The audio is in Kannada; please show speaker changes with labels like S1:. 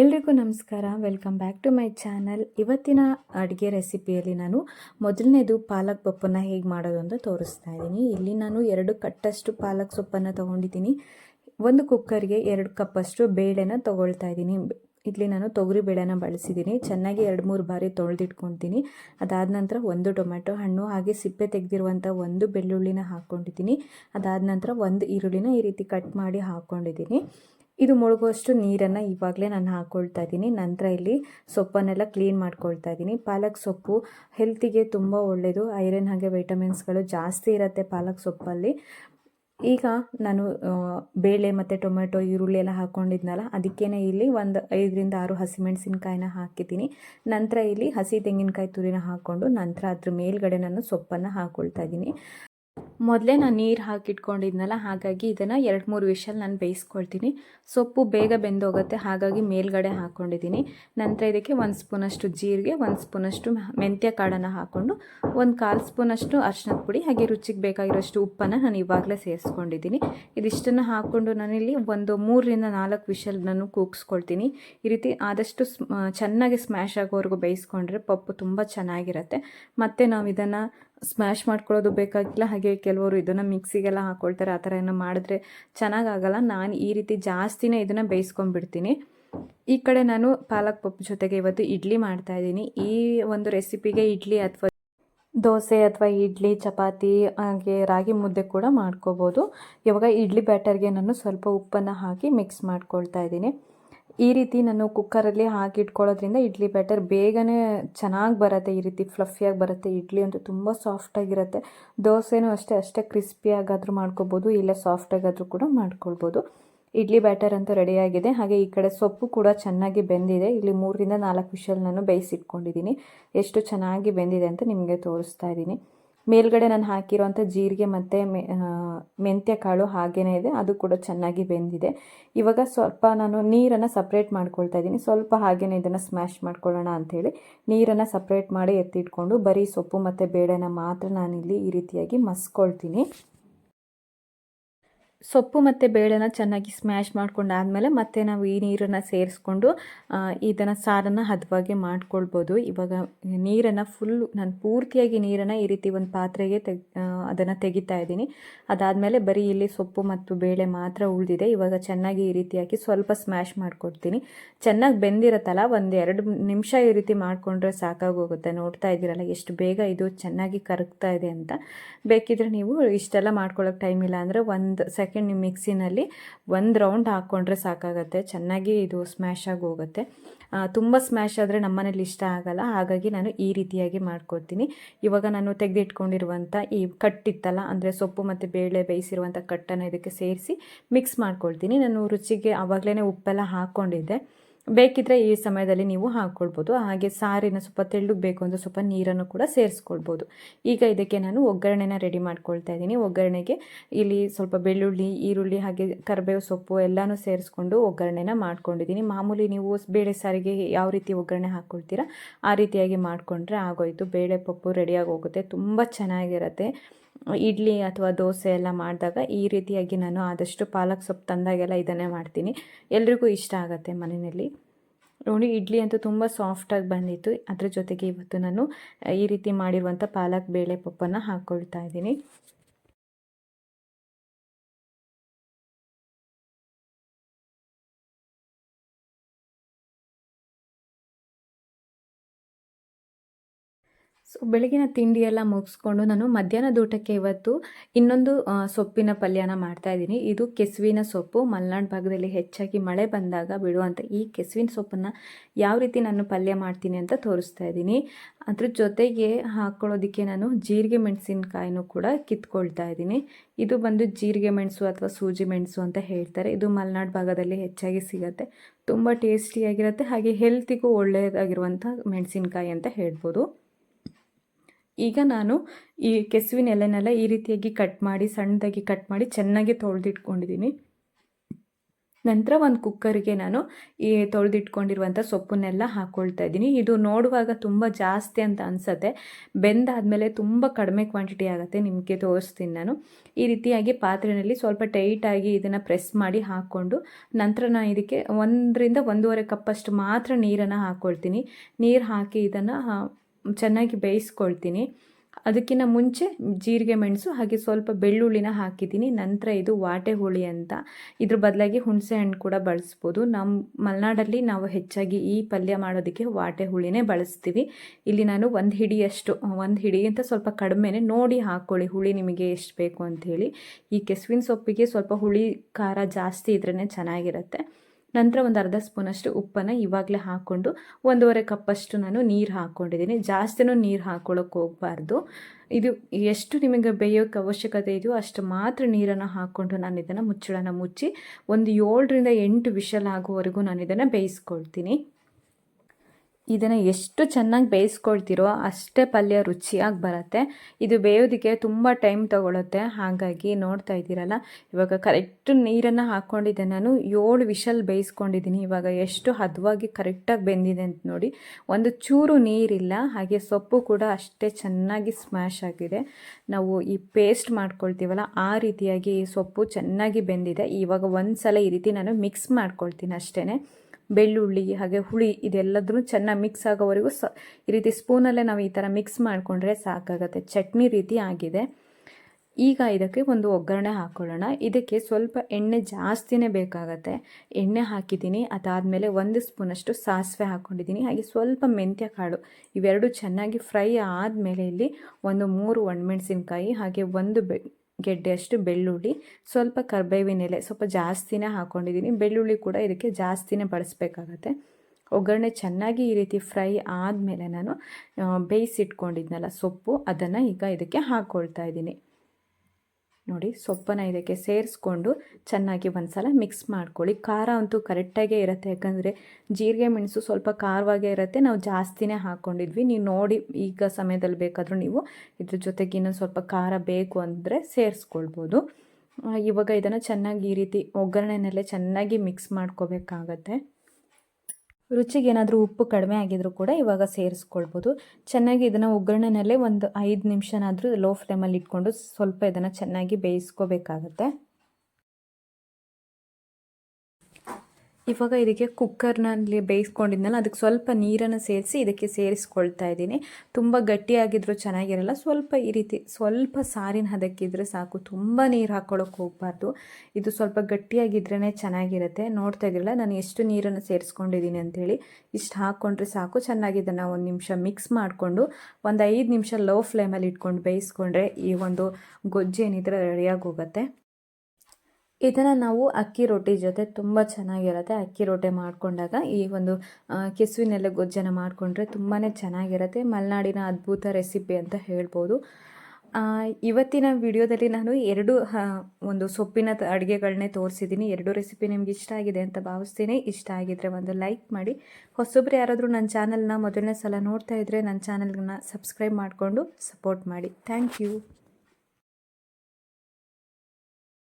S1: ಎಲ್ರಿಗೂ ನಮಸ್ಕಾರ. Welcome back to my channel ಇವತ್ತಿನ ಅಡುಗೆ ರೆಸಿಪಿಯಲ್ಲಿ ನಾನು ಮೊದಲನೇದು ಪಾಲಕ್ ಪಪ್ಪನ್ನು ಹೇಗೆ ಮಾಡೋದು ಅಂತ ತೋರಿಸ್ತಾ ಇದ್ದೀನಿ. ಇಲ್ಲಿ ನಾನು ಎರಡು ಕಟ್ಟಷ್ಟು ಪಾಲಕ್ ಸೊಪ್ಪನ್ನು ತೊಗೊಂಡಿದ್ದೀನಿ. ಒಂದು ಕುಕ್ಕರ್ಗೆ ಎರಡು ಕಪ್ಪಷ್ಟು ಬೇಳೆನ ತೊಗೊಳ್ತಾ ಇದ್ದೀನಿ. ಇಲ್ಲಿ ನಾನು ತೊಗರಿ ಬೇಳೆನ ಬಳಸಿದ್ದೀನಿ. ಚೆನ್ನಾಗಿ ಎರಡು ಮೂರು ಬಾರಿ ತೊಳೆದಿಟ್ಕೊತೀನಿ. ಅದಾದ ನಂತರ ಒಂದು ಟೊಮೆಟೊ ಹಣ್ಣು, ಹಾಗೆ ಸಿಪ್ಪೆ ತೆಗೆದಿರುವಂಥ ಒಂದು ಬೆಳ್ಳುಳ್ಳಿನ ಹಾಕ್ಕೊಂಡಿದ್ದೀನಿ ಅದಾದ ನಂತರ ಒಂದು ಈರುಳ್ಳಿನ ಈ ರೀತಿ ಕಟ್ ಮಾಡಿ ಹಾಕ್ಕೊಂಡಿದ್ದೀನಿ ಇದು ಮುಳುಗುವಷ್ಟು ನೀರನ್ನು ಇವಾಗಲೇ ನಾನು ಹಾಕ್ಕೊಳ್ತಾ ಇದ್ದೀನಿ. ನಂತರ ಇಲ್ಲಿ ಸೊಪ್ಪನ್ನೆಲ್ಲ ಕ್ಲೀನ್ ಮಾಡ್ಕೊಳ್ತಾ ಇದ್ದೀನಿ. ಪಾಲಕ್ ಸೊಪ್ಪು ಹೆಲ್ತಿಗೆ ತುಂಬ ಒಳ್ಳೆಯದು ಐರನ್ ಹಾಗೆ ವೈಟಮಿನ್ಸ್ಗಳು ಜಾಸ್ತಿ ಇರುತ್ತೆ ಪಾಲಕ್ ಸೊಪ್ಪಲ್ಲಿ. ಈಗ ನಾನು ಬೇಳೆ ಮತ್ತು ಟೊಮೆಟೊ ಈರುಳ್ಳಿ ಎಲ್ಲ ಹಾಕ್ಕೊಂಡಿದ್ನಲ್ಲ ಅದಕ್ಕೇ ಇಲ್ಲಿ ಒಂದು ಐದರಿಂದ ಆರು ಹಸಿಮೆಣಸಿನ್ಕಾಯಿನ ಹಾಕಿದ್ದೀನಿ. ನಂತರ ಇಲ್ಲಿ ಹಸಿ ತೆಂಗಿನಕಾಯಿ ತುರಿನ ಹಾಕ್ಕೊಂಡು ನಂತರ ಅದ್ರ ಮೇಲ್ಗಡೆ ನಾನು ಸೊಪ್ಪನ್ನು ಹಾಕ್ಕೊಳ್ತಾ ಇದ್ದೀನಿ. ಮೊದಲೇ ನಾನು ನೀರು ಹಾಕಿಟ್ಕೊಂಡಿದ್ನಲ್ಲ, ಹಾಗಾಗಿ ಇದನ್ನು ಎರಡು ಮೂರು ವಿಷಲ್ ನಾನು ಬೇಯಿಸ್ಕೊಳ್ತೀನಿ. ಸೊಪ್ಪು ಬೇಗ ಬೆಂದೋಗುತ್ತೆ, ಹಾಗಾಗಿ ಮೇಲ್ಗಡೆ ಹಾಕ್ಕೊಂಡಿದ್ದೀನಿ ನಂತರ ಇದಕ್ಕೆ ಒಂದು ಸ್ಪೂನಷ್ಟು ಜೀರಿಗೆ, ಒಂದು ಸ್ಪೂನಷ್ಟು ಮೆಂತ್ಯ ಕಾಳನ್ನು ಹಾಕ್ಕೊಂಡು ಒಂದು ಕಾಲು ಸ್ಪೂನಷ್ಟು ಅರ್ಶಿನದ ಪುಡಿ, ಹಾಗೆ ರುಚಿಗೆ ಬೇಕಾಗಿರೋಷ್ಟು ಉಪ್ಪನ್ನು ನಾನು ಇವಾಗಲೇ ಸೇರಿಸ್ಕೊಂಡಿದ್ದೀನಿ. ಇದಿಷ್ಟನ್ನು ಹಾಕ್ಕೊಂಡು ನಾನಿಲ್ಲಿ ಒಂದು ಮೂರರಿಂದ ನಾಲ್ಕು ವಿಷಲ್ ನಾನು ಕೂಗಿಸ್ಕೊಳ್ತೀನಿ. ಈ ರೀತಿ ಆದಷ್ಟು ಚೆನ್ನಾಗಿ ಸ್ಮ್ಯಾಶ್ ಆಗೋವರೆಗೂ ಬೇಯಿಸ್ಕೊಂಡ್ರೆ ಪಪ್ಪು ತುಂಬ ಚೆನ್ನಾಗಿರುತ್ತೆ. ಮತ್ತು ನಾವು ಇದನ್ನು ಸ್ಮ್ಯಾಶ್ ಮಾಡ್ಕೊಳ್ಳೋದು ಬೇಕಾಗಿಲ್ಲ, ಹಾಗೆ ಕೆಲವರು ಇದನ್ನು ಮಿಕ್ಸಿಗೆಲ್ಲ ಹಾಕ್ಕೊಳ್ತಾರೆ ಆ ಥರ ಏನೋ ಮಾಡಿದ್ರೆ ಚೆನ್ನಾಗಾಗಲ್ಲ. ನಾನು ಈ ರೀತಿ ಜಾಸ್ತಿನೇ ಇದನ್ನು ಬೇಯಿಸ್ಕೊಂಡ್ಬಿಡ್ತೀನಿ. ಈ ಕಡೆ ನಾನು ಪಾಲಕ್ ಪಪ್ಪು ಜೊತೆಗೆ ಇವತ್ತು ಇಡ್ಲಿ ಮಾಡ್ತಾ ಇದ್ದೀನಿ. ಈ ಒಂದು ರೆಸಿಪಿಗೆ ಇಡ್ಲಿ ಅಥವಾ ದೋಸೆ ಅಥವಾ ಇಡ್ಲಿ, ಚಪಾತಿ, ಹಾಗೆ ರಾಗಿ ಮುದ್ದೆ ಕೂಡ ಮಾಡ್ಕೋಬೋದು. ಇವಾಗ ಇಡ್ಲಿ ಬ್ಯಾಟರ್ಗೆ ನಾನು ಸ್ವಲ್ಪ ಉಪ್ಪನ್ನು ಹಾಕಿ ಮಿಕ್ಸ್ ಮಾಡ್ಕೊಳ್ತಾ ಇದ್ದೀನಿ. ಈ ರೀತಿ ನಾನು ಕುಕ್ಕರಲ್ಲಿ ಹಾಕಿಟ್ಕೊಳ್ಳೋದ್ರಿಂದ ಇಡ್ಲಿ ಬ್ಯಾಟರ್ ಬೇಗನೆ ಚೆನ್ನಾಗಿ ಬರುತ್ತೆ, ಈ ರೀತಿ ಫ್ಲಫಿಯಾಗಿ ಬರುತ್ತೆ. ಇಡ್ಲಿ ಅಂತೂ ತುಂಬ ಸಾಫ್ಟಾಗಿರುತ್ತೆ. ದೋಸೆನೂ ಅಷ್ಟೇ ಅಷ್ಟೇ ಕ್ರಿಸ್ಪಿಯಾಗಾದರೂ ಮಾಡ್ಕೋಬೋದು, ಇಲ್ಲ ಸಾಫ್ಟಾಗಾದರೂ ಕೂಡ ಮಾಡ್ಕೊಳ್ಬೋದು. ಇಡ್ಲಿ ಬ್ಯಾಟರ್ ಅಂತೂ ರೆಡಿಯಾಗಿದೆ. ಹಾಗೆ ಈ ಕಡೆ ಸೊಪ್ಪು ಕೂಡ ಚೆನ್ನಾಗಿ ಬೆಂದಿದೆ. ಇಲ್ಲಿ ಮೂರರಿಂದ ನಾಲ್ಕು ವಿಷಲ್ ನಾನು ಬೇಯಿಸಿಟ್ಕೊಂಡಿದ್ದೀನಿ. ಎಷ್ಟು ಚೆನ್ನಾಗಿ ಬೆಂದಿದೆ ಅಂತ ನಿಮಗೆ ತೋರಿಸ್ತಾ ಇದ್ದೀನಿ. ಮೇಲ್ಗಡೆ ನಾನು ಹಾಕಿರೋಂಥ ಜೀರಿಗೆ ಮತ್ತು ಮೆಂತ್ಯ ಕಾಳು ಹಾಗೇ ಇದೆ. ಅದು ಕೂಡ ಚೆನ್ನಾಗಿ ಬೆಂದಿದೆ. ಇವಾಗ ಸ್ವಲ್ಪ ನಾನು ನೀರನ್ನು ಸಪ್ರೇಟ್ ಮಾಡ್ಕೊಳ್ತಾ ಇದ್ದೀನಿ. ಸ್ವಲ್ಪ ಹಾಗೇ ಇದನ್ನು ಸ್ಮ್ಯಾಶ್ ಮಾಡ್ಕೊಳ್ಳೋಣ ಅಂಥೇಳಿ ನೀರನ್ನು ಸಪ್ರೇಟ್ ಮಾಡಿ ಎತ್ತಿಟ್ಕೊಂಡು ಬರೀ ಸೊಪ್ಪು ಮತ್ತು ಬೇಳೆನ ಮಾತ್ರ ನಾನಿಲ್ಲಿ ಈ ರೀತಿಯಾಗಿ ಮಸ್ಕೊಳ್ತೀನಿ. ಸೊಪ್ಪು ಮತ್ತು ಬೇಳೆನ ಚೆನ್ನಾಗಿ ಸ್ಮ್ಯಾಶ್ ಮಾಡ್ಕೊಂಡಾದಮೇಲೆ ಮತ್ತೆ ನಾವು ಈ ನೀರನ್ನು ಸೇರಿಸ್ಕೊಂಡು ಇದನ್ನು ಸಾರನ್ನು ಹದವಾಗಿ ಮಾಡ್ಕೊಳ್ಬೋದು. ಇವಾಗ ನೀರನ್ನು ಫುಲ್ಲು ನಾನು ಪೂರ್ತಿಯಾಗಿ ನೀರನ್ನು ಈ ರೀತಿ ಒಂದು ಪಾತ್ರೆಗೆ ತೆಗ್ ಅದನ್ನು ತೆಗಿತಾ ಇದ್ದೀನಿ. ಅದಾದಮೇಲೆ ಬರೀ ಇಲ್ಲಿ ಸೊಪ್ಪು ಮತ್ತು ಬೇಳೆ ಮಾತ್ರ ಉಳಿದಿದೆ. ಇವಾಗ ಚೆನ್ನಾಗಿ ಈ ರೀತಿ ಹಾಕಿ ಸ್ವಲ್ಪ ಸ್ಮ್ಯಾಶ್ ಮಾಡ್ಕೊಡ್ತೀನಿ. ಚೆನ್ನಾಗಿ ಬೆಂದಿರತ್ತಲ್ಲ, ಒಂದು ಎರಡು ನಿಮಿಷ ಈ ರೀತಿ ಮಾಡಿಕೊಂಡ್ರೆ ಸಾಕಾಗೋಗುತ್ತೆ. ನೋಡ್ತಾ ಇದ್ದೀರಲ್ಲ, ಎಷ್ಟು ಬೇಗ ಇದು ಚೆನ್ನಾಗಿ ಕರಗ್ತಾ ಇದೆ ಅಂತ. ಬೇಕಿದ್ರೆ ನೀವು ಇಷ್ಟೆಲ್ಲ ಮಾಡ್ಕೊಳ್ಳೋಕೆ ಟೈಮ್ ಇಲ್ಲ ಅಂದರೆ ಒಂದು ಸೆಕೆಂಡ್ ನಿಮ್ಮ ಮಿಕ್ಸಿನಲ್ಲಿ ಒಂದು ರೌಂಡ್ ಹಾಕ್ಕೊಂಡ್ರೆ ಸಾಕಾಗತ್ತೆ. ಚೆನ್ನಾಗಿ ಇದು ಸ್ಮ್ಯಾಶ್ ಆಗಿ ಹೋಗುತ್ತೆ. ತುಂಬ ಸ್ಮ್ಯಾಶ್ ಆದರೆ ನಮ್ಮನೇಲಿ ಇಷ್ಟ ಆಗಲ್ಲ. ಹಾಗಾಗಿ ನಾನು ಈ ರೀತಿಯಾಗಿ ಮಾಡ್ಕೊತೀನಿ ಇವಾಗ ನಾನು ತೆಗೆದಿಟ್ಕೊಂಡಿರುವಂಥ ಈ ಕಟ್ಟಿತ್ತಲ್ಲ, ಅಂದರೆ ಸೊಪ್ಪು ಮತ್ತು ಬೇಳೆ ಬೇಯಿಸಿರುವಂಥ ಕಟ್ಟನ್ನು ಇದಕ್ಕೆ ಸೇರಿಸಿ ಮಿಕ್ಸ್ ಮಾಡ್ಕೊಳ್ತೀನಿ. ನಾನು ರುಚಿಗೆ ಆವಾಗಲೇ ಉಪ್ಪೆಲ್ಲ ಹಾಕ್ಕೊಂಡಿದ್ದೆ. ಬೇಕಿದ್ರೆ ಈ ಸಮಯದಲ್ಲಿ ನೀವು ಹಾಕ್ಕೊಳ್ಬೋದು. ಹಾಗೆ ಸಾರಿನ ಸ್ವಲ್ಪ ತೆಳ್ಳಗೆ ಬೇಕು ಅಂದರೆ ಸ್ವಲ್ಪ ನೀರನ್ನು ಕೂಡ ಸೇರಿಸ್ಕೊಳ್ಬೋದು. ಈಗ ಇದಕ್ಕೆ ನಾನು ಒಗ್ಗರಣೆನ ರೆಡಿ ಮಾಡ್ಕೊಳ್ತಾ ಇದ್ದೀನಿ. ಒಗ್ಗರಣೆಗೆ ಇಲ್ಲಿ ಸ್ವಲ್ಪ ಬೆಳ್ಳುಳ್ಳಿ, ಈರುಳ್ಳಿ ಹಾಗೆ ಕರಿಬೇವು ಸೊಪ್ಪು ಎಲ್ಲನೂ ಸೇರಿಸ್ಕೊಂಡು ಒಗ್ಗರಣೆನ ಮಾಡ್ಕೊಂಡಿದ್ದೀನಿ. ಮಾಮೂಲಿ ನೀವು ಬೇಳೆ ಸಾರಿಗೆ ಯಾವ ರೀತಿ ಒಗ್ಗರಣೆ ಹಾಕ್ಕೊಳ್ತೀರಾ ಆ ರೀತಿಯಾಗಿ ಮಾಡಿಕೊಂಡ್ರೆ ಆಗೋಯಿತು. ಬೇಳೆ ಪಪ್ಪು ರೆಡಿಯಾಗಿ ಹೋಗುತ್ತೆ. ತುಂಬ ಚೆನ್ನಾಗಿರುತ್ತೆ. ಇಡ್ಲಿ ಅಥವಾ ದೋಸೆ ಎಲ್ಲ ಮಾಡಿದಾಗ ಈ ರೀತಿಯಾಗಿ ನಾನು ಆದಷ್ಟು ಪಾಲಕ್ ಸೊಪ್ಪು ತಂದಾಗೆಲ್ಲ ಇದನ್ನೇ ಮಾಡ್ತೀನಿ. ಎಲ್ರಿಗೂ ಇಷ್ಟ ಆಗುತ್ತೆ ಮನೆಯಲ್ಲಿ. ನೋಡಿ, ಇಡ್ಲಿ ಅಂತೂ ತುಂಬ ಸಾಫ್ಟಾಗಿ ಬಂದಿತ್ತು. ಅದ್ರ ಜೊತೆಗೆ ಇವತ್ತು ನಾನು ಈ ರೀತಿ ಮಾಡಿರುವಂಥ ಪಾಲಕ್ ಬೇಳೆ ಪಪ್ಪನ್ನು ಹಾಕ್ಕೊಳ್ತಾ ಇದ್ದೀನಿ. ಸೊ ಬೆಳಗಿನ ತಿಂಡಿ ಎಲ್ಲ ಮುಗಿಸ್ಕೊಂಡು ನಾನು ಮಧ್ಯಾಹ್ನದ ಊಟಕ್ಕೆ ಇವತ್ತು ಇನ್ನೊಂದು ಸೊಪ್ಪಿನ ಪಲ್ಯನ ಮಾಡ್ತಾಯಿದ್ದೀನಿ ಇದು ಕೆಸುವಿನ ಸೊಪ್ಪು. ಮಲೆನಾಡು ಭಾಗದಲ್ಲಿ ಹೆಚ್ಚಾಗಿ ಮಳೆ ಬಂದಾಗ ಬಿಡುವಂಥ ಈ ಕೆಸುವಿನ ಸೊಪ್ಪನ್ನು ಯಾವ ರೀತಿ ನಾನು ಪಲ್ಯ ಮಾಡ್ತೀನಿ ಅಂತ ತೋರಿಸ್ತಾ ಇದ್ದೀನಿ. ಅದ್ರ ಜೊತೆಗೆ ಹಾಕ್ಕೊಳ್ಳೋದಕ್ಕೆ ನಾನು ಜೀರಿಗೆ ಮೆಣಸಿನಕಾಯಿನೂ ಕೂಡ ಕಿತ್ಕೊಳ್ತಾ ಇದ್ದೀನಿ. ಇದು ಬಂದು ಜೀರಿಗೆ ಮೆಣಸು ಅಥವಾ ಸೂಜಿ ಮೆಣಸು ಅಂತ ಹೇಳ್ತಾರೆ. ಇದು ಮಲೆನಾಡು ಭಾಗದಲ್ಲಿ ಹೆಚ್ಚಾಗಿ ಸಿಗುತ್ತೆ. ತುಂಬ ಟೇಸ್ಟಿಯಾಗಿರುತ್ತೆ. ಹಾಗೆ ಹೆಲ್ತಿಗೂ ಒಳ್ಳೆಯದಾಗಿರುವಂಥ ಮೆಣಸಿನಕಾಯಿ ಅಂತ ಹೇಳ್ಬೋದು. ಈಗ ನಾನು ಈ ಕೆಸುವಿನ ಎಲೆನೆಲ್ಲ ಈ ರೀತಿಯಾಗಿ ಕಟ್ ಮಾಡಿ, ಸಣ್ಣದಾಗಿ ಕಟ್ ಮಾಡಿ ಚೆನ್ನಾಗಿ ತೊಳೆದಿಟ್ಕೊಂಡಿದ್ದೀನಿ. ನಂತರ ಒಂದು ಕುಕ್ಕರ್ಗೆ ನಾನು ಈ ತೊಳೆದಿಟ್ಕೊಂಡಿರುವಂಥ ಸೊಪ್ಪನ್ನೆಲ್ಲ ಹಾಕ್ಕೊಳ್ತಾ ಇದ್ದೀನಿ. ಇದು ನೋಡುವಾಗ ತುಂಬ ಜಾಸ್ತಿ ಅಂತ ಅನಿಸುತ್ತೆ. ಬೆಂದಾದಮೇಲೆ ತುಂಬ ಕಡಿಮೆ ಕ್ವಾಂಟಿಟಿ ಆಗುತ್ತೆ ನಿಮಗೆ ತೋರಿಸ್ತೀನಿ ನಾನು. ಈ ರೀತಿಯಾಗಿ ಪಾತ್ರೆಯಲ್ಲಿ ಸ್ವಲ್ಪ ಟೈಟಾಗಿ ಇದನ್ನು ಪ್ರೆಸ್ ಮಾಡಿ ಹಾಕ್ಕೊಂಡು ನಂತರ ನಾನು ಇದಕ್ಕೆ ಒಂದರಿಂದ ಒಂದೂವರೆ ಕಪ್ಪಷ್ಟು ಮಾತ್ರ ನೀರನ್ನು ಹಾಕ್ಕೊಳ್ತೀನಿ ನೀರು ಹಾಕಿ ಇದನ್ನು ಚೆನ್ನಾಗಿ ಬೇಯಿಸ್ಕೊಳ್ತೀನಿ. ಅದಕ್ಕಿಂತ ಮುಂಚೆ ಜೀರಿಗೆ ಮೆಣಸು, ಹಾಗೆ ಸ್ವಲ್ಪ ಬೆಳ್ಳುಳ್ಳಿನ ಹಾಕಿದ್ದೀನಿ. ನಂತರ ಇದು ವಾಟೆ ಹುಳಿ ಅಂತ. ಇದ್ರ ಬದಲಾಗಿ ಹುಣಸೆ ಹಣ್ಣು ಕೂಡ ಬಳಸ್ಬೋದು. ನಮ್ಮ ಮಲೆನಾಡಲ್ಲಿ ನಾವು ಹೆಚ್ಚಾಗಿ ಈ ಪಲ್ಯ ಮಾಡೋದಕ್ಕೆ ವಾಟೆ ಹುಳಿನೇ ಬಳಸ್ತೀವಿ. ಇಲ್ಲಿ ನಾನು ಒಂದು ಹಿಡಿಯಷ್ಟು, ಒಂದು ಹಿಡಿಗಿಂತ ಸ್ವಲ್ಪ ಕಡಿಮೆನೇ ನೋಡಿ ಹಾಕ್ಕೊಳ್ಳಿ ಹುಳಿ ನಿಮಗೆ ಎಷ್ಟು ಬೇಕು ಅಂಥೇಳಿ ಈ ಕೆಸುವಿನ ಸೊಪ್ಪಿಗೆ ಸ್ವಲ್ಪ ಹುಳಿ ಖಾರ ಜಾಸ್ತಿ ಇದ್ರೇ ಚೆನ್ನಾಗಿರುತ್ತೆ. ನಂತರ ಒಂದು ಅರ್ಧ ಸ್ಪೂನಷ್ಟು ಉಪ್ಪನ್ನು ಇವಾಗಲೇ ಹಾಕ್ಕೊಂಡು ಒಂದೂವರೆ ಕಪ್ಪಷ್ಟು ನಾನು ನೀರು ಹಾಕ್ಕೊಂಡಿದ್ದೀನಿ ಜಾಸ್ತಿನೂ ನೀರು ಹಾಕ್ಕೊಳ್ಳೋಕೆ ಹೋಗಬಾರ್ದು. ಇದು ಎಷ್ಟು ನಿಮಗೆ ಬೇಯೋಕ್ಕೆ ಅವಶ್ಯಕತೆ ಇದೆಯೋ ಅಷ್ಟು ಮಾತ್ರ ನೀರನ್ನು ಹಾಕ್ಕೊಂಡು ನಾನು ಇದನ್ನು ಮುಚ್ಚಳನ ಮುಚ್ಚಿ ಒಂದು ಏಳರಿಂದ ಎಂಟು ವಿಷಲ್ ಆಗುವವರೆಗೂ ನಾನು ಇದನ್ನು ಬೇಯಿಸ್ಕೊಳ್ತೀನಿ. ಇದನ್ನು ಎಷ್ಟು ಚೆನ್ನಾಗಿ ಬೇಯಿಸ್ಕೊಳ್ತಿರೋ ಅಷ್ಟೇ ಪಲ್ಯ ರುಚಿಯಾಗಿ ಬರುತ್ತೆ. ಇದು ಬೇಯೋದಕ್ಕೆ ತುಂಬ ಟೈಮ್ ತೊಗೊಳುತ್ತೆ. ಹಾಗಾಗಿ ನೋಡ್ತಾ ಇದ್ದೀರಲ್ಲ, ಇವಾಗ ಕರೆಕ್ಟ್ ನೀರನ್ನು ಹಾಕ್ಕೊಂಡಿದ್ದೆ ನಾನು. ಏಳು ವಿಷಲ್ ಬೇಯಿಸ್ಕೊಂಡಿದ್ದೀನಿ. ಇವಾಗ ಎಷ್ಟು ಹದವಾಗಿ ಕರೆಕ್ಟಾಗಿ ಬೆಂದಿದೆ ಅಂತ ನೋಡಿ. ಒಂದು ಚೂರು ನೀರಿಲ್ಲ, ಹಾಗೆ ಸೊಪ್ಪು ಕೂಡ ಅಷ್ಟೇ ಚೆನ್ನಾಗಿ ಸ್ಮ್ಯಾಶ್ ಆಗಿದೆ. ನಾವು ಈ ಪೇಸ್ಟ್ ಮಾಡ್ಕೊಳ್ತೀವಲ್ಲ, ಆ ರೀತಿಯಾಗಿ ಈ ಸೊಪ್ಪು ಚೆನ್ನಾಗಿ ಬೆಂದಿದೆ. ಇವಾಗ ಒಂದು ಸಲ ಈ ರೀತಿ ನಾನು ಮಿಕ್ಸ್ ಮಾಡ್ಕೊಳ್ತೀನಿ ಅಷ್ಟೇ ಬೆಳ್ಳುಳ್ಳಿ, ಹಾಗೆ ಹುಳಿ ಇದೆಲ್ಲದೂ ಚೆನ್ನಾಗಿ ಮಿಕ್ಸ್ ಆಗೋವರೆಗೂ ಸ, ಈ ರೀತಿ ಸ್ಪೂನಲ್ಲೇ ನಾವು ಈ ಥರ ಮಿಕ್ಸ್ ಮಾಡಿಕೊಂಡ್ರೆ ಸಾಕಾಗುತ್ತೆ. ಚಟ್ನಿ ರೀತಿ ಆಗಿದೆ. ಈಗ ಇದಕ್ಕೆ ಒಂದು ಒಗ್ಗರಣೆ ಹಾಕ್ಕೊಳ್ಳೋಣ ಇದಕ್ಕೆ ಸ್ವಲ್ಪ ಎಣ್ಣೆ ಜಾಸ್ತಿನೇ ಬೇಕಾಗತ್ತೆ. ಎಣ್ಣೆ ಹಾಕಿದ್ದೀನಿ. ಅದಾದಮೇಲೆ ಒಂದು ಸ್ಪೂನಷ್ಟು ಸಾಸಿವೆ ಹಾಕ್ಕೊಂಡಿದ್ದೀನಿ ಹಾಗೆ ಸ್ವಲ್ಪ ಮೆಂತ್ಯ ಕಾಳು, ಇವೆರಡು ಚೆನ್ನಾಗಿ ಫ್ರೈ ಆದಮೇಲೆ ಇಲ್ಲಿ ಒಂದು ಮೂರು ಒಣಮೆಣಸಿನ್ಕಾಯಿ, ಹಾಗೆ ಒಂದು ಬೆ ಗೆಡ್ಡೆಯಷ್ಟು ಬೆಳ್ಳುಳ್ಳಿ, ಸ್ವಲ್ಪ ಕರ್ಬೇವಿನ ಎಲೆ, ಸ್ವಲ್ಪ ಜಾಸ್ತಿನೇ ಹಾಕ್ಕೊಂಡಿದ್ದೀನಿ ಬೆಳ್ಳುಳ್ಳಿ ಕೂಡ ಇದಕ್ಕೆ ಜಾಸ್ತಿನೇ ಬಳಸಬೇಕಾಗತ್ತೆ. ಒಗ್ಗರಣೆ ಚೆನ್ನಾಗಿ ಈ ರೀತಿ ಫ್ರೈ ಆದಮೇಲೆ ನಾನು ಬೇಯಿಸಿಟ್ಕೊಂಡಿದ್ನಲ್ಲ ಸೊಪ್ಪು, ಅದನ್ನು ಈಗ ಇದಕ್ಕೆ ಹಾಕ್ಕೊಳ್ತಾ ಇದ್ದೀನಿ. ನೋಡಿ ಸೊಪ್ಪನ್ನು ಇದಕ್ಕೆ ಸೇರಿಸ್ಕೊಂಡು ಚೆನ್ನಾಗಿ ಒಂದು ಸಲ ಮಿಕ್ಸ್ ಮಾಡ್ಕೊಳ್ಳಿ. ಖಾರ ಅಂತೂ ಕರೆಕ್ಟಾಗೇ ಇರುತ್ತೆ. ಯಾಕಂದರೆ ಜೀರಿಗೆ, ಮೆಣಸು ಸ್ವಲ್ಪ ಖಾರವಾಗೇ ಇರುತ್ತೆ. ನಾವು ಜಾಸ್ತಿನೇ ಹಾಕ್ಕೊಂಡಿದ್ವಿ ನೀವು ನೋಡಿ ಈಗ ಸಮಯದಲ್ಲಿ ಬೇಕಾದರೂ ನೀವು ಇದ್ರ ಜೊತೆಗೆ ಇನ್ನೊಂದು ಸ್ವಲ್ಪ ಖಾರ ಬೇಕು ಅಂದರೆ ಸೇರಿಸ್ಕೊಳ್ಬೋದು. ಇವಾಗ ಇದನ್ನು ಚೆನ್ನಾಗಿ ಈ ರೀತಿ ಒಗ್ಗರಣೆನಲ್ಲೇ ಚೆನ್ನಾಗಿ ಮಿಕ್ಸ್ ಮಾಡ್ಕೋಬೇಕಾಗತ್ತೆ. ರುಚಿಗೆ ಏನಾದರೂ ಉಪ್ಪು ಕಡಿಮೆ ಆಗಿದ್ರು ಕೂಡ ಇವಾಗ ಸೇರಿಸ್ಕೊಳ್ಬೋದು. ಚೆನ್ನಾಗಿ ಇದನ್ನು ಒಗ್ಗರಣೆನಲ್ಲೇ ಒಂದು ಐದು ನಿಮಿಷನಾದರೂ ಲೋ ಫ್ಲೇಮಲ್ಲಿ ಇಟ್ಕೊಂಡು ಸ್ವಲ್ಪ ಇದನ್ನು ಚೆನ್ನಾಗಿ ಬೇಯಿಸ್ಕೋಬೇಕಾಗತ್ತೆ. ಇವಾಗ ಇದಕ್ಕೆ ಕುಕ್ಕರ್ನಲ್ಲಿ ಬೇಯಿಸ್ಕೊಂಡಿದ್ನಲ್ಲ, ಅದಕ್ಕೆ ಸ್ವಲ್ಪ ನೀರನ್ನು ಸೇರಿಸಿ ಇದಕ್ಕೆ ಸೇರಿಸ್ಕೊಳ್ತಾ ಇದ್ದೀನಿ. ತುಂಬ ಗಟ್ಟಿಯಾಗಿದ್ದರೂ ಚೆನ್ನಾಗಿರಲ್ಲ, ಸ್ವಲ್ಪ ಈ ರೀತಿ ಸ್ವಲ್ಪ ಸಾರಿನ ಹದಕ್ಕಿದ್ರೆ ಸಾಕು. ತುಂಬ ನೀರು ಹಾಕ್ಕೊಳ್ಳೋಕೆ ಹೋಗಬಾರ್ದು. ಇದು ಸ್ವಲ್ಪ ಗಟ್ಟಿಯಾಗಿದ್ರೇ ಚೆನ್ನಾಗಿರುತ್ತೆ. ನೋಡ್ತಾ ಇದ್ರಲ್ಲ, ನಾನು ಎಷ್ಟು ನೀರನ್ನು ಸೇರಿಸ್ಕೊಂಡಿದ್ದೀನಿ ಅಂಥೇಳಿ ಇಷ್ಟು ಹಾಕ್ಕೊಂಡ್ರೆ ಸಾಕು. ಚೆನ್ನಾಗಿ ಇದನ್ನು ಒಂದು ನಿಮಿಷ ಮಿಕ್ಸ್ ಮಾಡಿಕೊಂಡು, ಒಂದು ಐದು ನಿಮಿಷ ಲೋ ಫ್ಲೇಮಲ್ಲಿ ಇಟ್ಕೊಂಡು ಬೇಯಿಸ್ಕೊಂಡ್ರೆ ಈ ಒಂದು ಗೊಜ್ಜು ಏನಿದ್ರೆ ರೆಡಿಯಾಗಿ ಹೋಗುತ್ತೆ. ಇದನ್ನು ನಾವು ಅಕ್ಕಿ ರೊಟ್ಟಿ ಜೊತೆ ತುಂಬ ಚೆನ್ನಾಗಿರುತ್ತೆ. ಅಕ್ಕಿ ರೊಟ್ಟಿ ಮಾಡಿಕೊಂಡಾಗ ಈ ಒಂದು ಕೆಸುವಿನೆಲೆ ಗೊಜ್ಜನ್ನು ಮಾಡಿಕೊಂಡ್ರೆ ತುಂಬಾ ಚೆನ್ನಾಗಿರುತ್ತೆ. ಮಲೆನಾಡಿನ ಅದ್ಭುತ ರೆಸಿಪಿ ಅಂತ ಹೇಳ್ಬೋದು. ಇವತ್ತಿನ ವಿಡಿಯೋದಲ್ಲಿ ನಾನು ಎರಡು ಒಂದು ಸೊಪ್ಪಿನ ಅಡುಗೆಗಳನ್ನೇ ತೋರಿಸಿದ್ದೀನಿ. ಎರಡು ರೆಸಿಪಿ ನಿಮ್ಗೆ ಇಷ್ಟ ಆಗಿದೆ ಅಂತ ಭಾವಿಸ್ತೀನಿ. ಇಷ್ಟ ಆಗಿದ್ದರೆ ಒಂದು ಲೈಕ್ ಮಾಡಿ. ಹೊಸೊಬ್ಬರು ಯಾರಾದರೂ ನನ್ನ ಚಾನಲ್ನ ಮೊದಲನೇ ಸಲ ನೋಡ್ತಾ ಇದ್ದರೆ ನನ್ನ ಚಾನಲ್ನ ಸಬ್ಸ್ಕ್ರೈಬ್ ಮಾಡಿಕೊಂಡು ಸಪೋರ್ಟ್ ಮಾಡಿ. Thank you.